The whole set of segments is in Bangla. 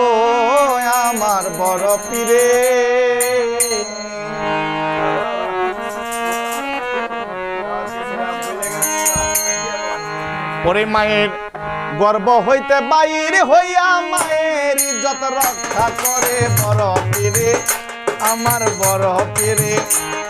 ও আমার বড় পীরে। পরে মায়ের গর্ব হইতে বাইরে হইয়া মায়ের ইজ্জত রক্ষা করে বড় পীরে, আমার বড় পীরে,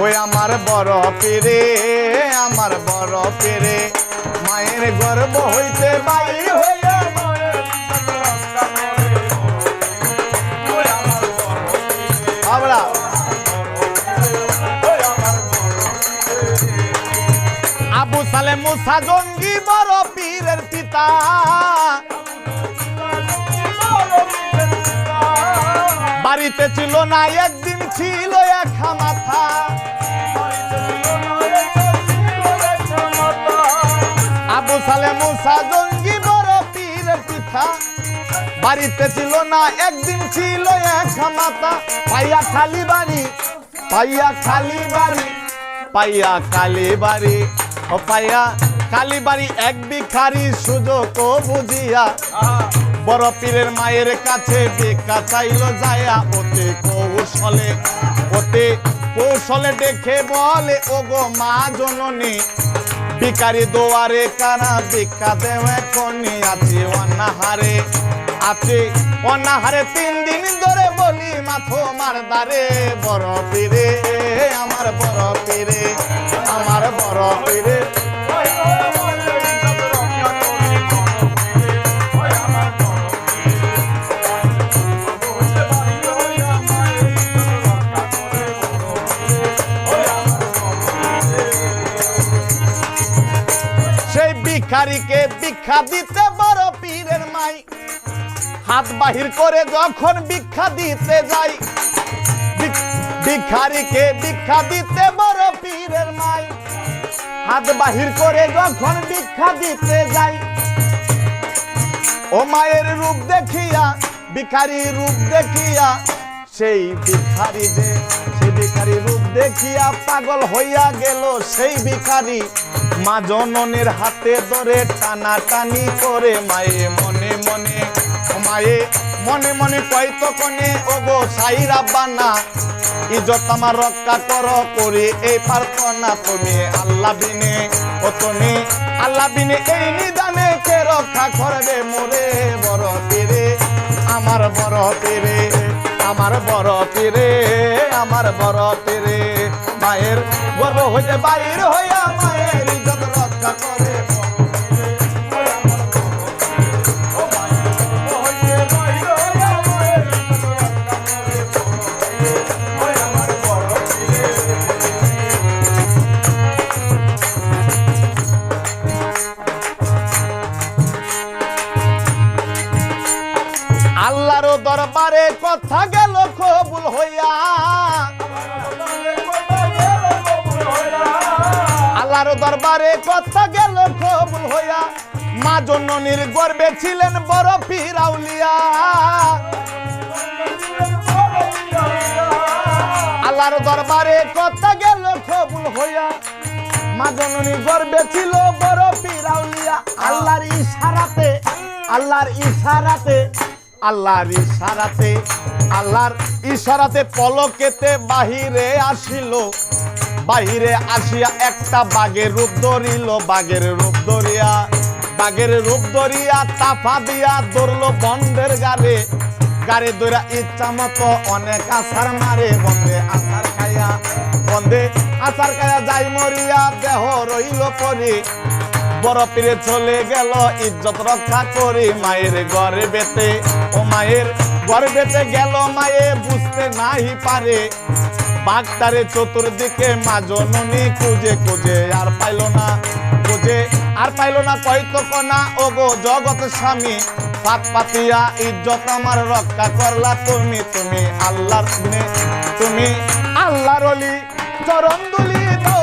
ওই আমার বড় পীরে, আমার বড় পীরে। মায়ের গর্ব হইতে বাইরে হইয়া আবু সালে মুসা জঙ্গি বড় পীরের পিতা। বাড়িতে ছিল না একদিন ছিল এক মাথা। বাড়িতে ছিল না, একদিন ছিল এক মাথা পাইয়া খালি বাড়ি, পাইয়া খালি বাড়ি, পাইয়া কালী বাড়ি। ও পাইয়া কালী বাড়ি এক বিখারি সুযোগ ও বুঝিয়া। বড় পীরের মায়ের কাছে ভিক্ষা চাইল যায়া ওতে কৌশলে ওতে কৌশলে দেখে বলে, ওগো মা জননী ভিকারি দোয়ারে কানা ভিক্ষা দেওয়া কনি আছে অনাহারে আছে। অনাহারে তিন দিন ধরে বলি, মাথো মার দারে, বড় পীরে আমার বড় পীরে আমার বড় পীরে ভিখারিকে ভিক্ষা দিতে বড় পীরের মাই। হাত বাহির করে যখন ভিক্ষা দিতে যাই ভিক- ভিখারিকে ভিক্ষা দিতে বড় পীরের মাই। হাত বাহির করে যখন ভিক্ষা দিতে যাই, ও মায়ের রূপ দেখিয়া, ভিখারি রূপ দেখিয়া, সেই ভিখারি যে, সেই ভিখারি রূপ দেখিয়া পাগল হইয়া গেল, সেই ভিখারি মা জননের হাতে ধরে টানা টানি করে মায়ে মনে মনে ও মায়ে মনে মনে কয়তো কনে ওগো সাইরা বানা ইজত আমার রক্ষা কর, করে এই পারত না তুমি আল্লাহ বিনে ও তুমি আল্লাহ বিনে এই নিদানে কে রক্ষা করবে মোরে বড় পীরে? আমার বড় পীরে, আমার বড় পীরে, আমার বড় পীরে। মায়ের গর্ব হইতে বাইর হইয়া মায়ের ইজত রক্ষা করে কথা গেল কবুল হইয়া। আল্লাহর দরবারে কথা গেল কবুল হইয়া। মা জননীর গর্বে ছিলেন বড় ফিরাউলিয়া। আল্লাহর দরবারে কথা গেল কবুল হইয়া। মা জননী গর্বে ছিল বড় ফিরাউলিয়া। আল্লাহর ইশারাতে আল্লাহর ইশারাতে আল্লাহর ইশারাতে আল্লাহর ইশারাতে পলকেতে বাহিরে আসিল। বাহিরে আসিয়া একটা বাঘের রূপ ধরিল, বাঘের রূপ ধরিয়া, বাঘের রূপ ধরিয়া তাফা দিয়া ধরলো বন্ধের গারে গাড়ি দইরা ইচ্ছা মতো অনেক আসার মারে, বন্ধে আসার খাইয়া, বন্ধে আসার খাইয়া যাই মরিয়া, দেহ রইল পরি। বড় পীরে চলে গেল ইজ্জত রক্ষা করি মায়ের ঘরে বেতে। ও মায়ের ঘরে বেতে গেল মায়ে, বুঝতে নাহি পারে। বাঘটারে চতুর্দিকে মা জননী খুঁজে খুঁজে আর পাইল না, খুঁজে আর পাইল না কয়তো কনা ও গো জগৎ স্বামী পাত পাতিয়া ইজ্জত আমার রক্ষা করলা তুমি তুমি আল্লাহর তুমি আল্লাহর চরণ দুলি দাও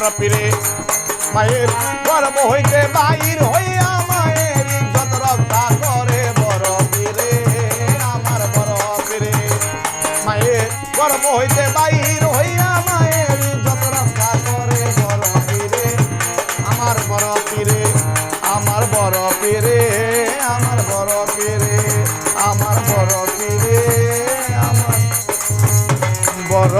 বড় পীরে মায়ের গর্ব হইতে বাইর হইয়া মায়ের ইজ্জত রক্ষা করে বড় পীরে আমার বড় পীরে মায়ের গর্ব হইতে বাইর হইয়া মায়ের ইজ্জত রক্ষা করে বড় পীরে আমার বড় পীরে আমার বড় পীরে আমার বড় পীরে আমার বড় আমার বড়